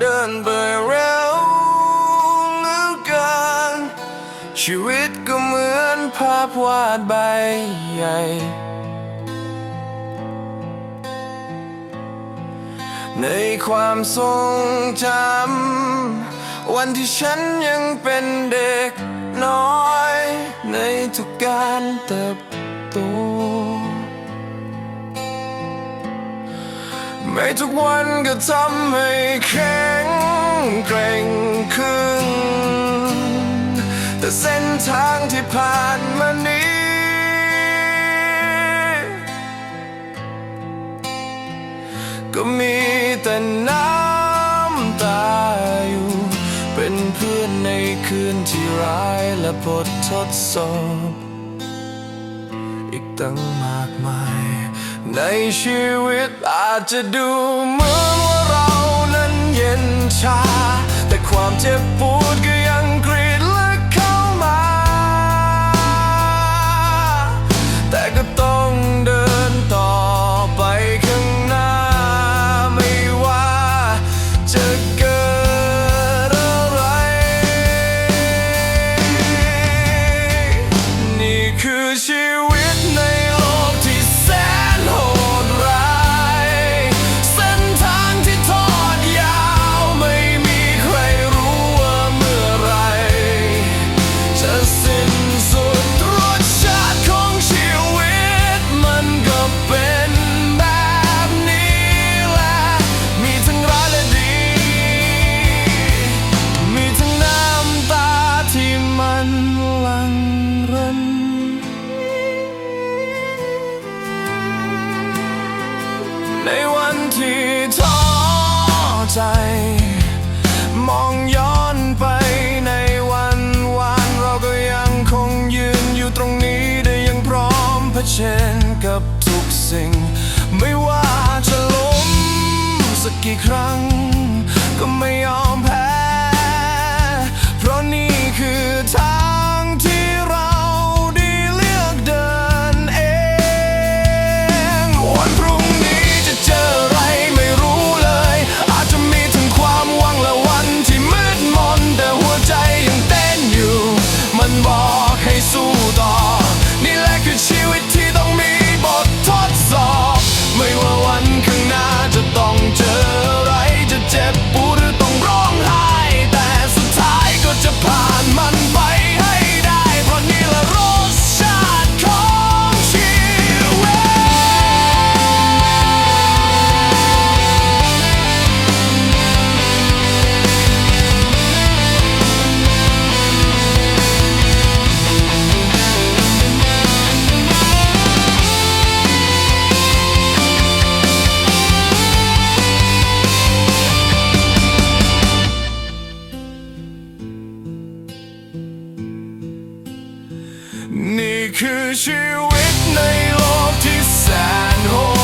เดินไปเร็วเหลือกันชีวิตก็เหมือนภาพวาดใบใหญ่ ในความทรงจำวันที่ฉันยังเป็นเด็กน้อย ในทุกการเติบโต ไม่ทุกวันก็ทำให้แข็งเกร็งขึ้น แต่เส้นทางที่ผ่านมานี้ ก็มีแต่น้ำตาอยู่ เป็นเพื่อนในคืนที่ร้ายและบททดสอบ อีกตั้งมากมาย ในชีวิตอาจจะดูเหมือนว่าเรานั้นเย็นชา แต่ความเจ็บปวดก็ มองย้อนไปในวันวานเราก็ยังคงยืนอยู่ตรงนี้ได้ยังพร้อมเผชิญกับทุกสิ่ง ไม่ว่าจะล้มสักกี่ครั้ง นี่คือชีวิตในโลกที่แสนโหด